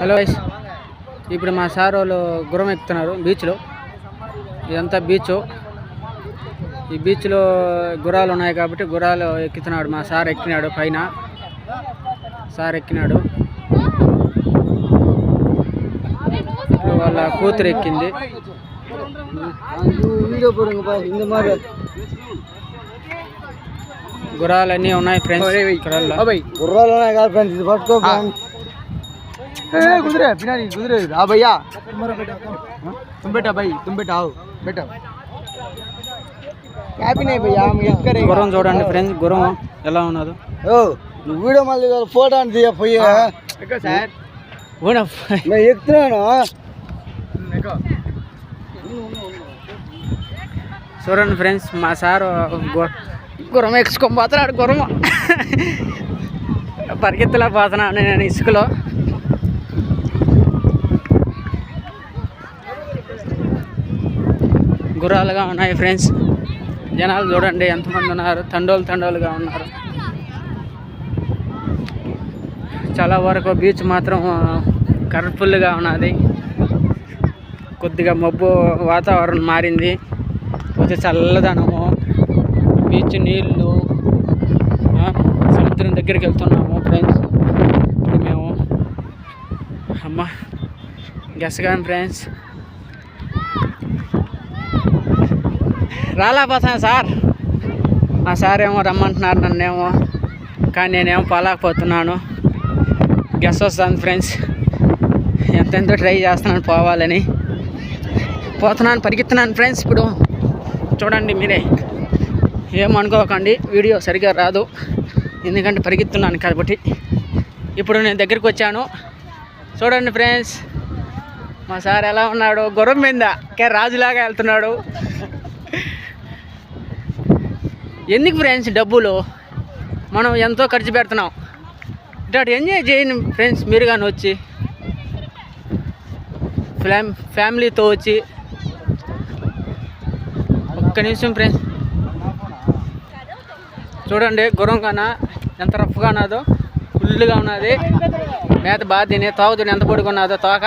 Hello vice ఇప్పుడు మా sir వాళ్ళు గుర్రం ఎక్కుతున్నారు బీచ్లో. ఇదంతా బీచ్. ఈ బీచ్లో గుర్రాలు ఉన్నాయి కాబట్టి గుర్రాలు ఎక్కుతున్నాడు. మా సార్ ఎక్కినాడు పైన. సార్ ఎక్కినాడు. వాళ్ళ కూతురు ఎక్కింది. గుర్రాలన్నీ ఉన్నాయి ఫ్రెండ్స్ గుర్రాలు ఉన్నాయి కదా ఫ్రెండ్స్ ఇది गुजरे बिना नहीं गुजरे हाँ भैया तुम बेटा भाई तुम बेटा आओ बेटा హ్యాపీ నే భయ్యా మేము హెల్ప్ కరే గుర్రం చూడండి ఫ్రెండ్స్ గుర్రం ఎలా ఉన్నదో. ఓ నువ్వు వీడియో మళ్ళీ ఫోటో అని తీయ పోయే సార్? ఎక్కుతున్నాను చూడండి ఫ్రెండ్స్ మా సార్ గుర్రం ఎక్స్కొని పోతున్నాడు గుర్రం. పరిగెత్తలా పోతున్నాను నేను ఇసుకలో. గుర్రాలుగా ఉన్నాయి ఫ్రెండ్స్. జనాలు చూడండి ఎంతమంది ఉన్నారు. తండోలు తండోలుగా ఉన్నారు. చాలా వరకు బీచ్ మాత్రం కలర్ఫుల్గా ఉన్నది. కొద్దిగా మబ్బు వాతావరణం మారింది. కొంచెం చల్లదనము. బీచ్ నీళ్ళు సముద్రం దగ్గరికి వెళ్తున్నాము ఫ్రెండ్స్. ఇప్పుడు మేము అమ్మ గెస్గాం ఫ్రెండ్స్. రాలేకపోతాను సార్. మా సార్ ఏమో రమ్మంటున్నారు నన్నేమో. కానీ నేనేమో పోలేకపోతున్నాను. గెస్ వస్తాను ఫ్రెండ్స్ ఎంతెంతో ట్రై చేస్తున్నాను పోవాలని. పోతున్నాను పరిగెత్తున్నాను ఫ్రెండ్స్ ఇప్పుడు. చూడండి మీరే. ఏమనుకోకండి వీడియో సరిగ్గా రాదు. ఎందుకంటే పరిగెత్తున్నాను కాబట్టి. ఇప్పుడు నేను దగ్గరికి వచ్చాను. చూడండి ఫ్రెండ్స్ మా సార్ ఎలా ఉన్నాడు? గుర్రం మీద. కే రాజులాగా వెళ్తున్నాడు. ఎందుకు ఫ్రెండ్స్ డబ్బులు? మనం ఎంతో ఖర్చు పెడుతున్నాం. ఇట్లాంటి ఎంజాయ్ చేయండి ఫ్రెండ్స్ మీరు కానీ వచ్చి. ఫ్యామ్ ఫ్యామిలీతో వచ్చి. ఒక్క నిమిషం ఫ్రెండ్స్ చూడండి గుర్రం కానా ఎంత రఫ్గా ఉన్నదో. ఫుల్గా ఉన్నది. మేత బాగా తినే తోక ఎంత పొడిగా ఉన్నదో తోక